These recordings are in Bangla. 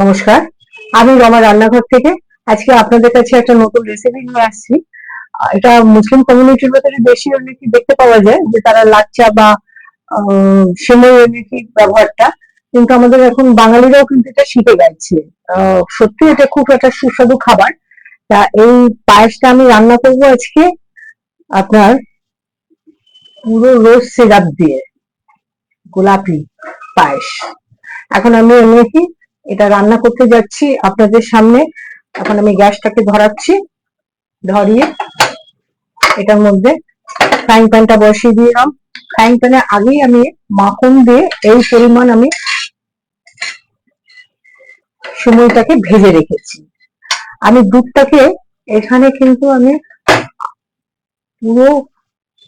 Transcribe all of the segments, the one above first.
নমস্কার। আমি রমা রান্নাঘর থেকে। আজকে আপনাদের কাছে একটা নতুন রেসিপি নিয়ে আসছি। এটা মুসলিম কমিউনিটির ভেতরে বেশি অনেক দেখতে পাওয়া যায় যে তারা লাচ্চা বা সেমাই অনেকি ব্যবহারটা। কিন্তু আমাদের এখন বাঙালিরাও কিন্তু এটা শিখে গেছে। সত্যি এটা খুব একটা সুস্বাদু খাবার। তা এই পায়েসটা আমি রান্না করব আজকে আপনার পুরো রোজ সিরাপ দিয়ে। গোলাপি পায়েস। এখন আমি অনেকি এটা রান্না করতে যাচ্ছি আপনাদের সামনে। এখন আমি গ্যাসটাকে ধরাচ্ছি, ধরিয়ে এটার মধ্যে ফ্রাইং প্যানটা বসিয়ে দিলাম। ফ্রাইং প্যানে আগেই আমি মাখন দিয়ে এই পরিমাণ আমি সময়টাকে ভেজে রেখেছি। আমি দুধটাকে এখানে কিন্তু আমি পুরো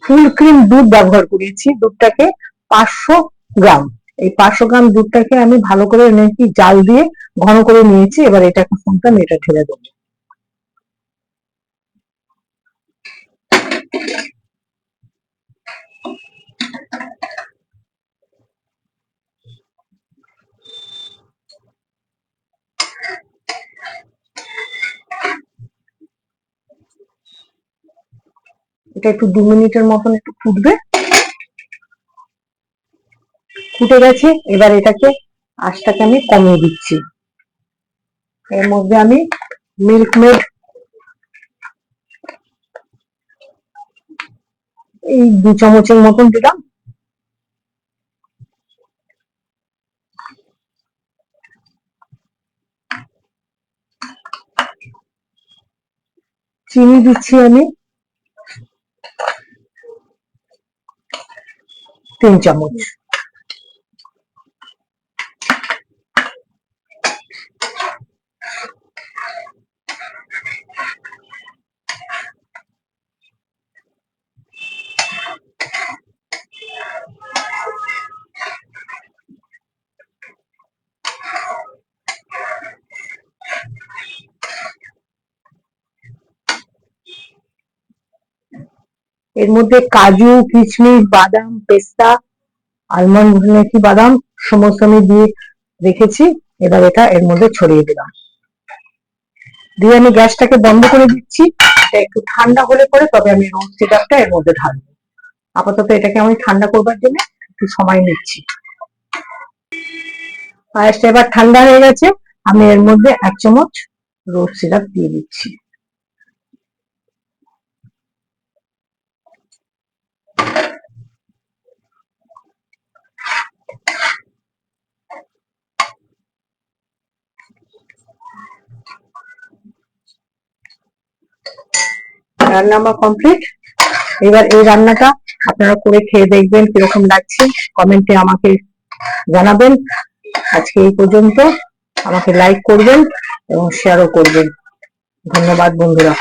ফুল ক্রিম দুধ ব্যবহার করেছি। দুধটাকে পাঁচশো গ্রাম। এই পাঁচশো গ্রাম দুধটাকে আমি ভালো করে নাকি জাল দিয়ে ঘন করে নিয়েছি, এবার এটাকে ফোনটা আমি এটা ঢেলে দেবো। এটা একটু দু মিনিটের মতন একটু ফুটবে। ফুটে গেছে, এবার এটাকে আঁচটাকে আমি কমিয়ে দিচ্ছি। এর মধ্যে আমি মিল্ক মেড এই দু চামচের মতন দিলাম। চিনি দিচ্ছি আমি তিন চামচ। এর মধ্যে কাজু, কিশমিশ, বাদাম, পেস্তা আলমন্ড নাকি বাদাম, সমস্ত আমি দিয়ে রেখেছি। এবার এটা এর মধ্যে ছড়িয়ে দিলাম। দিয়ে আমি গ্যাসটাকে বন্ধ করে দিচ্ছি। এটা একটু ঠান্ডা হলে পরে তবে আমি রোজ সিরাপটা এর মধ্যে ঢালবো। আপাতত এটাকে আমি ঠান্ডা করবার জন্য একটু সময় নিচ্ছি। পায়েসটা এবার ঠান্ডা হয়ে গেছে। আমি এর মধ্যে এক চামচ রোজ সিরাপ দিয়ে দিচ্ছি। রান্না আমার কমপ্লিট এবার এই রান্নাটা আপনারা করে খেয়ে দেখবেন কীরকম লাগছে। কমেন্টে আমাকে জানাবেন। আজকে এই পর্যন্ত আমাকে লাইক করবেন এবং শেয়ারও করবেন। ধন্যবাদ বন্ধুরা।